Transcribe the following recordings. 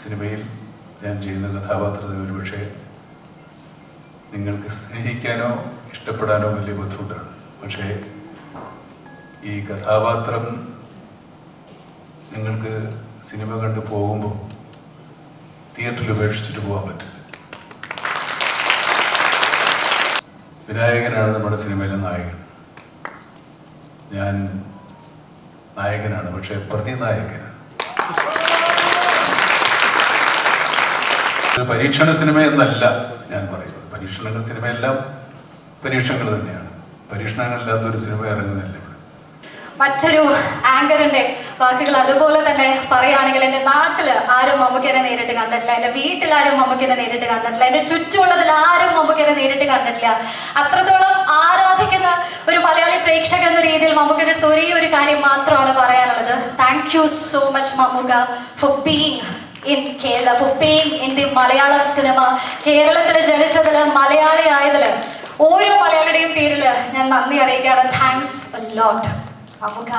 സിനിമയിൽ ഞാൻ ചെയ്യുന്ന കഥാപാത്രത്തെ ഒരുപക്ഷെ നിങ്ങൾക്ക് സ്നേഹിക്കാനോ ഇഷ്ടപ്പെടാനോ വലിയ ബുദ്ധിമുട്ടാണ്. പക്ഷേ ഈ കഥാപാത്രം നിങ്ങൾക്ക് സിനിമ കണ്ടു പോകുമ്പോൾ തിയേറ്ററിൽ ഉപേക്ഷിച്ചിട്ട് പോകാൻ പറ്റില്ല. വിനായകനാണ് നമ്മുടെ സിനിമയിലെ നായകൻ. ഞാൻ നായകനാണ് പക്ഷേ പ്രതിനായകനാണ്. ഒരു പരീക്ഷണ സിനിമ എന്നല്ല ഞാൻ പറയുന്നത്. പരീക്ഷണങ്ങൾ സിനിമയെല്ലാം പരീക്ഷണങ്ങൾ തന്നെയാണ്. പരീക്ഷണങ്ങളില്ലാത്ത ഒരു സിനിമ ഇറങ്ങുന്നില്ല മറ്റൊരു ആങ്കറിന്റെ വാക്കുകൾ അതുപോലെ തന്നെ പറയുകയാണെങ്കിൽ എന്റെ നാട്ടിൽ ആരും മമ്മൂക്കനെ നേരിട്ട് കണ്ടിട്ടില്ല. എന്റെ വീട്ടിൽ ആരും മമ്മൂക്കനെ നേരിട്ട് കണ്ടിട്ടില്ല. എന്റെ ചുറ്റുമുള്ളതിൽ ആരും മമ്മൂക്കനെ നേരിട്ട് കണ്ടിട്ടില്ല. അത്രത്തോളം ആരാധിക്കുന്ന ഒരു മലയാളി പ്രേക്ഷക എന്ന രീതിയിൽ മമ്മൂക്കിന്റെ അടുത്ത് ഒരേ ഒരു കാര്യം മാത്രമാണ് പറയാനുള്ളത്. Thank you so much Mammukka for being Kerala ഫുപ്പയും എന്റെ മലയാളം സിനിമ. കേരളത്തിൽ ജനിച്ചതിൽ മലയാളി ആയതിൽ ഓരോ മലയാളിയുടെയും പേരിൽ ഞാൻ നന്ദി അറിയിക്കുകയാണ്. Thanks lot Mammukka.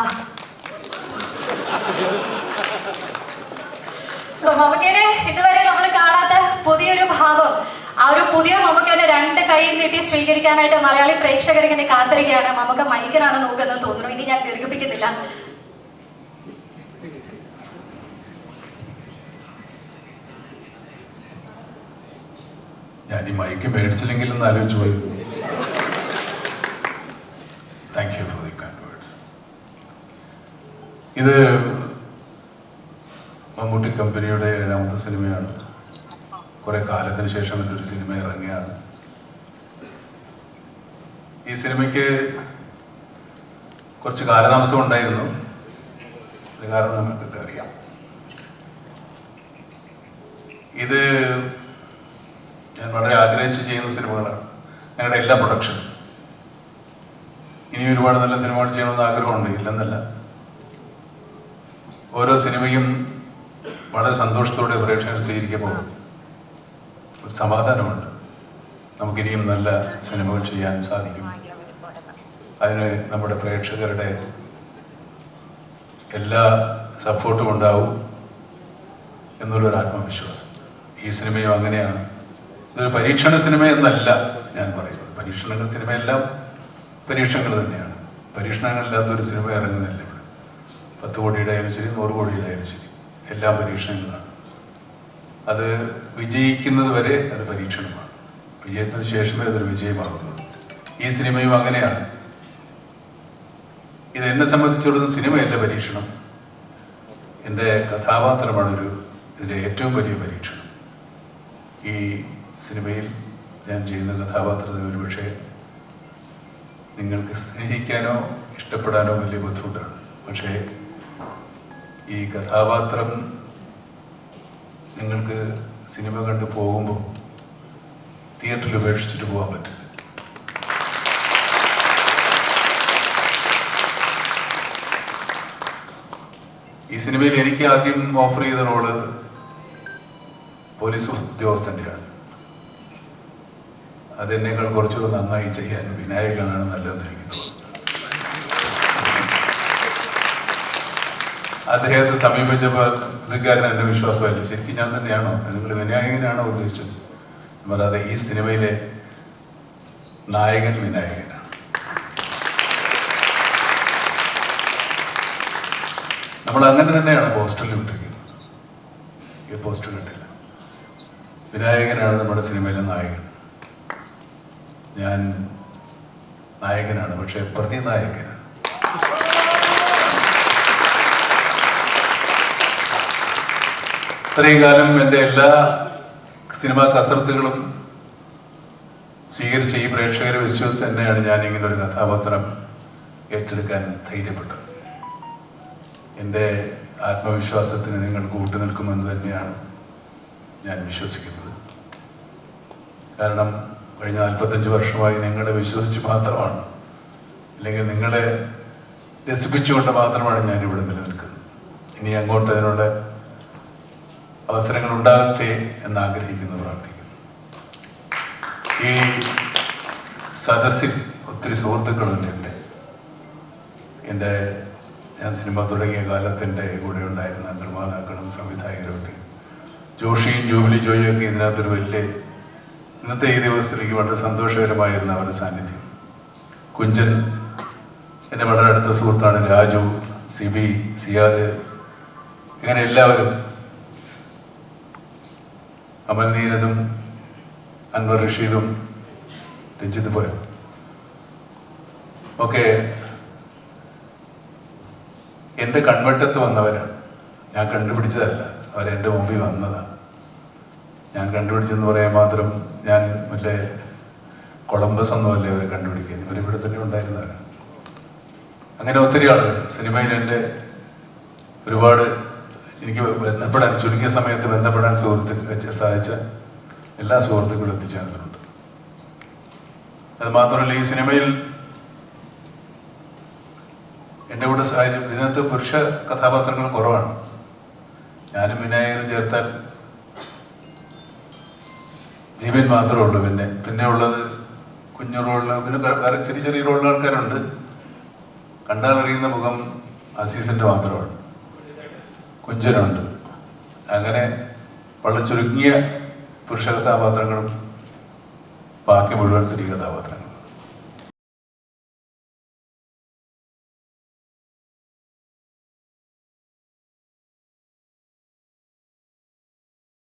സോ മമ്മൂക്കയുടെ ഇതുവരെ നമ്മൾ കാണാത്ത പുതിയൊരു ഭാവം ആ ഒരു പുതിയ മമ്മൂക്കനെ രണ്ട് കൈയും നീട്ടി സ്വീകരിക്കാനായിട്ട് മലയാളി പ്രേക്ഷകർ ഇങ്ങനെ കാത്തിരിക്കുകയാണ്. മമ്മക്ക മൈക്കനാണ് നോക്കുന്നത് തോന്നുന്നു. ഇനി ഞാൻ ദീർഘിപ്പിക്കുന്നില്ല. ഞാൻ ഈ മൈക്ക് മേടിച്ചില്ലെങ്കിൽ എന്ന് ആലോചിച്ചു പോയി. Thank you for the kind words ഇത് മമ്മൂട്ടി കമ്പനിയുടെ ഏഴാമത്തെ സിനിമയാണ്. കുറെ കാലത്തിന് ശേഷം എന്റെ ഒരു സിനിമ ഇറങ്ങിയാണ്. ഈ സിനിമയ്ക്ക് കുറച്ച് കാലതാമസം ഉണ്ടായിരുന്നു. അത് കാരണം നമുക്കൊക്കെ അറിയാം. ഇത് ഞാൻ വളരെ ആഗ്രഹിച്ച് ചെയ്യുന്ന സിനിമകളാണ്. ഞങ്ങളുടെ എല്ലാ പ്രൊഡക്ഷനും ഇനി ഒരുപാട് നല്ല സിനിമകൾ ചെയ്യണമെന്ന് ആഗ്രഹമുണ്ട്. ഇല്ലെന്നല്ല. ഓരോ സിനിമയും വളരെ സന്തോഷത്തോടെ പ്രേക്ഷകർ സ്വീകരിക്കുമ്പോൾ ഒരു സമാധാനമുണ്ട്. നമുക്കിനിയും നല്ല സിനിമകൾ ചെയ്യാൻ സാധിക്കും. അതിന് നമ്മുടെ പ്രേക്ഷകരുടെ എല്ലാ സപ്പോർട്ടും ഉണ്ടാവും എന്നുള്ളൊരു ആത്മവിശ്വാസം. ഈ സിനിമയും അങ്ങനെയാണ്. ഇതൊരു പരീക്ഷണ സിനിമ എന്നല്ല ഞാൻ പറയുന്നത്. പരീക്ഷണങ്ങൾ സിനിമയെല്ലാം പരീക്ഷണങ്ങൾ തന്നെയാണ്. പരീക്ഷണങ്ങളില്ലാത്തൊരു സിനിമ ഇറങ്ങുന്നില്ല ഇവിടെ. പത്ത് കോടിയുടെ ആയാലും ശരി നൂറ് കോടിയുടെ ആയാലും ശരി. എല്ലാം പരീക്ഷണങ്ങളാണ്. അത് വിജയിക്കുന്നത് വരെ അത് പരീക്ഷണമാണ്. വിജയത്തിന് ശേഷമേ അതൊരു വിജയമാകുന്നുള്ളൂ. ഈ സിനിമയും അങ്ങനെയാണ്. ഇത് എന്നെ സംബന്ധിച്ചിടത്തോളം സിനിമയല്ല പരീക്ഷണം. എന്റെ കഥാപാത്രമാണ് ഒരു ഇതിന്റെ ഏറ്റവും വലിയ പരീക്ഷണം. ഈ സിനിമയിൽ ഞാൻ ചെയ്യുന്ന കഥാപാത്രത്തെ ഒരുപക്ഷെ നിങ്ങൾക്ക് സ്നേഹിക്കാനോ ഇഷ്ടപ്പെടാനോ വലിയ ബുദ്ധിമുട്ടാണ്. പക്ഷേ ഈ കഥാപാത്രം നിങ്ങൾക്ക് സിനിമ കണ്ടു പോകുമ്പോൾ തിയേറ്ററിൽ ഉപേക്ഷിച്ചിട്ട് പോകാൻ പറ്റില്ല. ഈ സിനിമയിൽ എനിക്ക് ആദ്യം ഓഫർ ചെയ്ത റോൾ പോലീസ് ഉദ്യോഗസ്ഥന്റെയാണ് അതെന്നേക്കാൾ കുറച്ചുകൂടെ നന്നായി ചെയ്യാൻ വിനായകനാണ് നല്ലതെന്ന് എനിക്ക് തോന്നുന്നു. അദ്ദേഹത്തെ സമീപിച്ചപ്പോൾ കൃഷിക്കാരൻ എന്റെ വിശ്വാസമായില്ല. ശരിക്കും ഞാൻ തന്നെയാണോ? നിങ്ങൾ വിനായകനാണോ ഉദ്ദേശിച്ചത്? അപ്പോൾ ഈ സിനിമയിലെ നായകൻ വിനായകനാണ്. നമ്മൾ അങ്ങനെ തന്നെയാണ് പോസ്റ്ററിൽ വിട്ടിരിക്കുന്നത് ഈ പോസ്റ്റർ കണ്ടില്ല. വിനായകനാണ് നമ്മുടെ സിനിമയിലെ നായകൻ. ഞാൻ നായകനാണ് പക്ഷേ പ്രതിനായകനാണ് ഇത്രയും കാലം എന്റെ എല്ലാ സിനിമാ കസർത്തുകളും സ്വീകരിച്ച ഈ പ്രേക്ഷകരെ വിശ്വസിച്ച് തന്നെയാണ് ഞാൻ ഇങ്ങനെ ഒരു കഥാപാത്രം ഏറ്റെടുക്കാൻ ധൈര്യപ്പെട്ടത്. എന്റെ ആത്മവിശ്വാസത്തിന് നിങ്ങൾ കൂട്ടുനിൽക്കുമെന്ന് തന്നെയാണ് ഞാൻ വിശ്വസിക്കുന്നത്. കാരണം കഴിഞ്ഞ നാൽപ്പത്തഞ്ച് വർഷമായി നിങ്ങളെ വിശ്വസിച്ച് മാത്രമാണ്. അല്ലെങ്കിൽ നിങ്ങളെ രസിപ്പിച്ചുകൊണ്ട് മാത്രമാണ് ഞാൻ ഇവിടെ നിലനിൽക്കുന്നത്. ഇനി അങ്ങോട്ട് അതിനുള്ള അവസരങ്ങൾ ഉണ്ടാകട്ടെ എന്ന് ആഗ്രഹിക്കുന്നു പ്രാർത്ഥിക്കുന്നു. ഈ സദസ്സിൽ ഒത്തിരി സുഹൃത്തുക്കളുണ്ട് എന്റെ. എന്റെ ഞാൻ സിനിമ തുടങ്ങിയ കാലത്തിന്റെ കൂടെ ഉണ്ടായിരുന്ന നിർമ്മാതാക്കളും സംവിധായകരും ഒക്കെ. ജോഷിയും ജൂബിലി ജോയിയൊക്കെ ഇതിനകത്തൊരു വലിയ ഇന്നത്തെ ഈ ദിവസത്തിൽ എനിക്ക് വളരെ സന്തോഷകരമായിരുന്നു അവരുടെ സാന്നിധ്യം. കുഞ്ചൻ എന്റെ വളരെ അടുത്ത സുഹൃത്താണ് രാജു സിബി സിയാദ് ഇങ്ങനെ എല്ലാവരും. അമൽ അൻവർ റഷീദും രഞ്ജിത്ത് പോയ? ഒക്കെ എന്റെ കൺവെട്ടത്ത് വന്നവരാണ്. ഞാൻ കണ്ടുപിടിച്ചതല്ല. അവരെന്റെ മുമ്പിൽ വന്നതാണ്. ഞാൻ കണ്ടുപിടിച്ചെന്ന് പറയാൻ മാത്രം ഞാൻ മറ്റേ കൊളംബസ് ഒന്നുമല്ലേ അവരെ കണ്ടുപിടിക്കാൻ? ഇവിടെ തന്നെ ഉണ്ടായിരുന്നവരാണ് അങ്ങനെ ഒത്തിരി ആളുകൾ. സിനിമയിൽ എന്റെ ഒരുപാട് എനിക്ക് ബന്ധപ്പെടാൻ ചുരുങ്ങിയ സമയത്ത് ബന്ധപ്പെടാൻ സുഹൃത്തു സാധിച്ച എല്ലാ സുഹൃത്തുക്കളും എത്തിച്ചേർന്നിട്ടുണ്ട്. അത് മാത്രമല്ല ഈ സിനിമയിൽ എന്റെ കൂടെ സഹായിച്ച ഇതിനകത്ത് പുരുഷ കഥാപാത്രങ്ങൾ കുറവാണ്. ഞാനും വിനായകനും ചേർത്താൽ ജീവൻ മാത്രമേ ഉള്ളൂ പിന്നെ. പിന്നെ ഉള്ളത് കുഞ്ഞു റോളിൽ പിന്നെ ചെറിയ ചെറിയ റോളിൽ ആൾക്കാരുണ്ട്. കണ്ടാൽ അറിയുന്ന മുഖം അസീസിന്റെ മാത്രമാണ്. കുഞ്ചനുണ്ട്. അങ്ങനെ വളരെ ചുരുങ്ങിയ പുരുഷ കഥാപാത്രങ്ങളും ബാക്കി മുഴുവൻ സ്ത്രീ കഥാപാത്രങ്ങളും